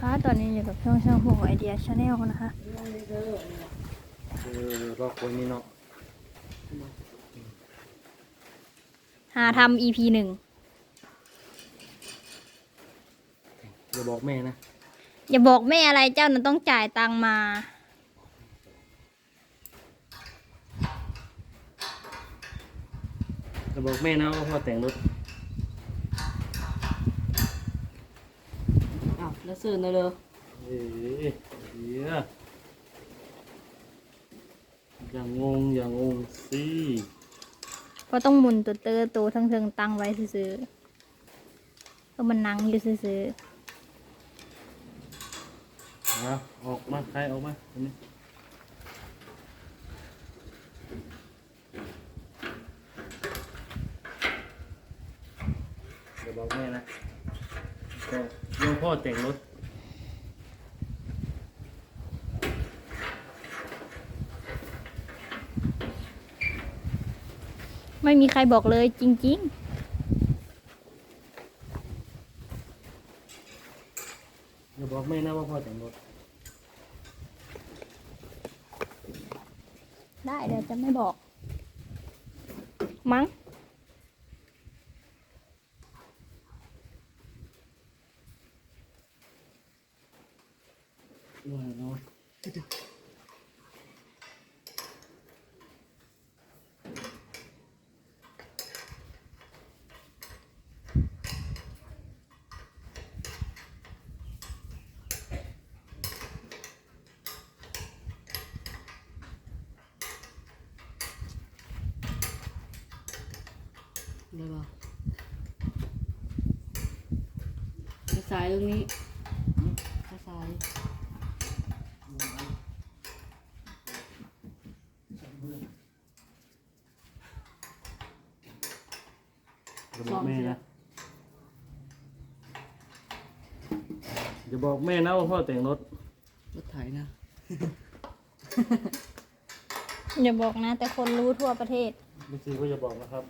นะคะ ตอนนี้อยู่กับช่องช่างหัวไอเดียชาแนลนะคะ เออรอกคนนี้เนาะหาทำ EP หนึ่งอย่าบอกแม่นะอย่าบอกแม่อะไรเจ้านั้นต้องจ่ายตังมา อย่าบอกแม่นะว่าพ่อแต่งรถ อ้าว แล้วซื้อนะเลยเอ้ยเดี๋ยวอย่างงงอย่างงงสิเพราะต้องหมุนตัวเตอร์ตัวทั้งเทิงตั้งไว้ซื้อๆก็มันนั่งอยู่ซื้อนะออกมา ใครออกมาอันนี้อย่าบอกแม่นะก็เรื่อง พ่อแต่งรถๆไม่มีใครบอกเลยจริงอย่าบอกแม่นะว่าพ่อแต่งรถๆได้เดี๋ยวจะไม่บอก มั้ง เดี๋ยวบอกกระสายตรงนี้กระสายอย่าบอกแม่นะอย่าบอกแม่นะว่าพ่อแต่งรถ รถไถนะ อย่าบอกนะ แต่คนรู้ทั่วประเทศ ไม่จริงก็อย่าบอกนะครับ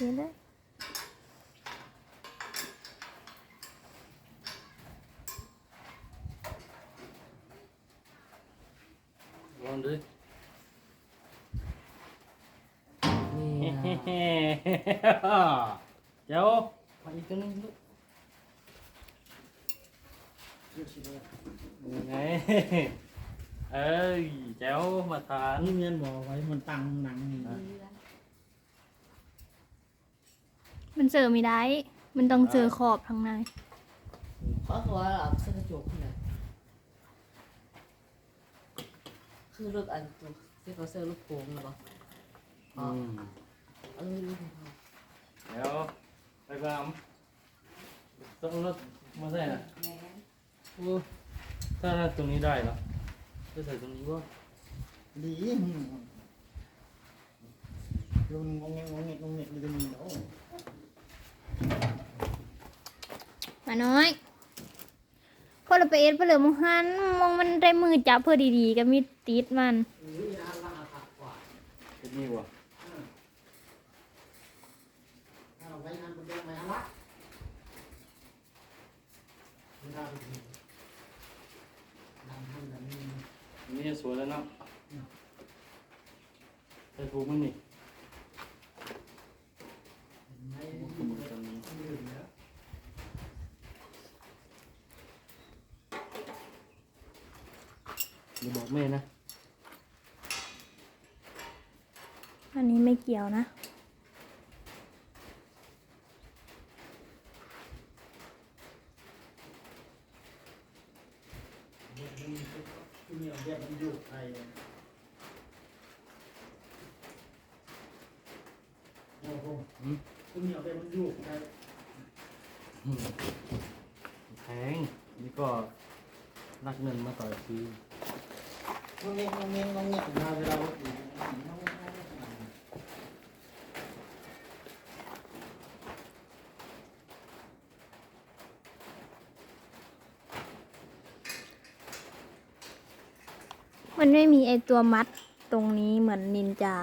เขียนเลยลองดูนี่นะเจ้าไปอีกตัวหนึงลูก ยังไง เอ้ยเจ้า มาทานนี่เมียนบอกไว้มันตังหนังนี่มันเจอไม่ได้ มันต้องเจอขอบทางในเขาบอกว่าเอาเสื้อกระจกนี่แหละคือรถอันตัวที่เขาเสื้อลูกโป่งนะบอกอืมเออลูกโป่งเดี๋ยวไปบ้ามต้องรถมาใส่นะโอ้ถ้าตรงนี้ได้เหรอจะใส่ตรงนี้ว่าดีลุงงงเงงงเงงงเงงเลยมีโอ้มาน้อยพอเราไปเอ็ดเพนเหลือมงหันมองมันได้มือจับเพื่อดีๆก็มีติดมันเป็นนี่วะเอาไว้งานคนเดียวไหมฮะวะไม่ได้ดีดังขึ้นแบบนี้อันนี่สวยแล้วเนาะใส่ถูกมั้ยนี่ ไม่ ขโมยตรงนี้ ดื่มแล้ว อย่าบอกแม่นะ อันนี้ไม่เกี่ยวนะคุณมีเอาเบียมันอยู่ไทยโอ้โหคุณมีเอาเบียมันอยู่ไทยอืมแพงนี่ก็รักเงินมาต่อยซื้อ งงเงงงเงงงเงงมาเวลาเราอยู่มันไม่มีไอตัวมัดตรงนี้เหมือนนินจา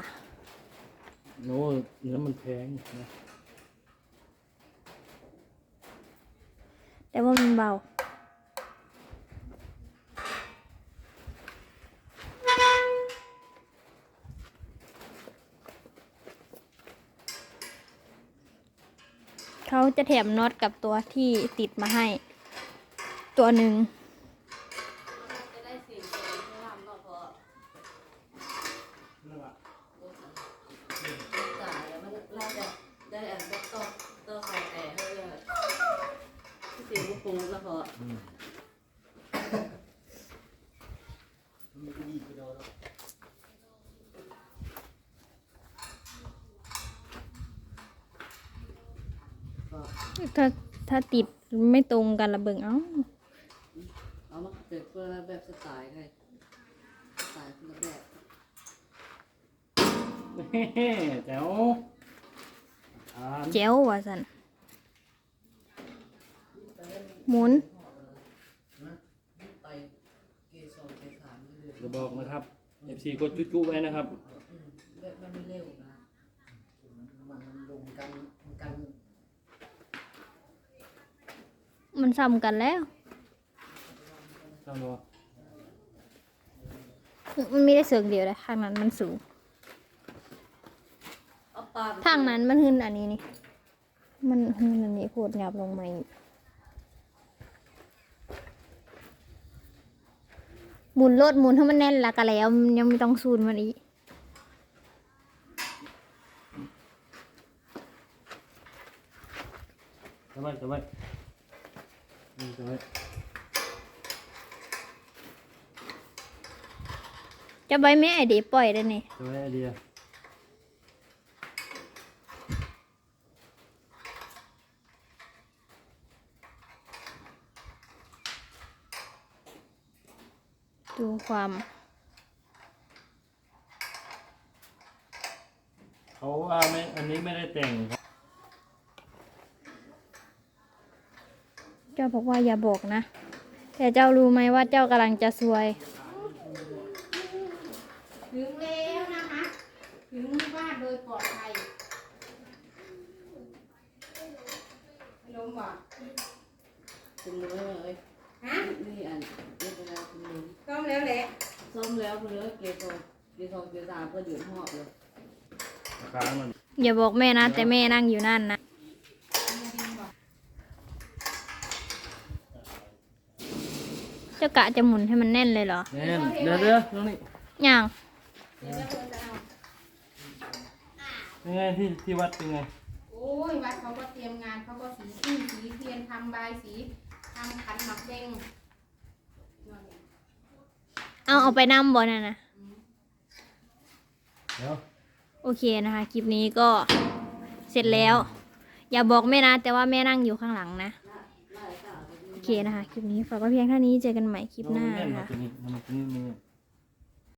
โน้เนื้อมันแพงนะ แต่ว่ามันเบา จะแถมน็อตกับตัวที่ติดมาให้ ตัวหนึ่งจะได้สิ่งที่ไม่ทำเนาะเพราะนั่นแหละจ่ายแล้วมันเราจะได้อันก็ต้องต้องใส่แต่ให้เลยเสียงปูแล้วพอ อืม มันไม่ได้ดีไปโดนหรอก ถ้าถ้าติดไม่ตรงกันละเบิงเอ้าเอามาเกิดเพื่อแบบสไตล์ไงสไตล์คนละแบบเฮ้แจ๋วอ่านเจ้วว่ะสันหมุนไปเกสรเกสามเรื่อยจะบอกนะครับ FC กดจุ๊ๆไว้นะครับ ๆแบบมันไม่เร็วนะ มันลงกันกัน มันซ้ำกันแล้วจำตัวมันไม่ได้เสือกเดียวเลยทางนั้นมันสูง เอาปลาทางนั้นมันหึนอันนี้นี่ มันหึนอันนี้โคตรหยับลงมาอีกหมุนรถหมุนให้มันแน่นและก็แล้วมันยังไม่ต้องซูนมันอีกจะไว้จะไว้อืม จะไว้จะใบแม่ไอเดียปล่อยได้นี่จะไว้ไอเดียดูความเขาว่าไม่ อันนี้ไม่ได้แต่งครับเจ้า บอกว่าอย่าบอกนะ แต่เจ้ารู้ไหมว่าเจ้ากำลังจะซวย ถึงแล้วนะคะ ถึงบ้านโดยปลอดภัยลมบอกคุณรู้ไหมเอ้ยฮะนี่อันนี่เป็นอะไรคุณรู้ต้มแล้วแหละส้มแล้วคุณรู้เกสรเกสรเกสามก็เดือดหอบเลยค้างมันอย่าบอกแม่นะ แต่แม่นั่งอยู่นั่นนะ จ้ากะจะหมุนให้มันแน่นเลยเหรอ แน่นเดี๋ยวเดี๋ยวตรงนี้อย่างยวแม่เป็นไงที่ที่วัดเป็นไงโอ้ยวัดเขาก็เตรียมงานเขาก็สีที่สีเทียนทำบายสีทำขันหมักเด้งเอาเอาไปนั่บ่นั่นนะ เดี๋ยวโอเคนะคะ คลิปนี้ก็เสร็จแล้ว อย่าบอกแม่นะ แต่ว่าแม่นั่งอยู่ข้างหลังนะ เคนะคะ คลิปนี้ฝากไว้เพียงเท่านี้เจอกันใหม่คลิปหน้าแน่นนะมาคะตัวนี้มันตัวนี้มัน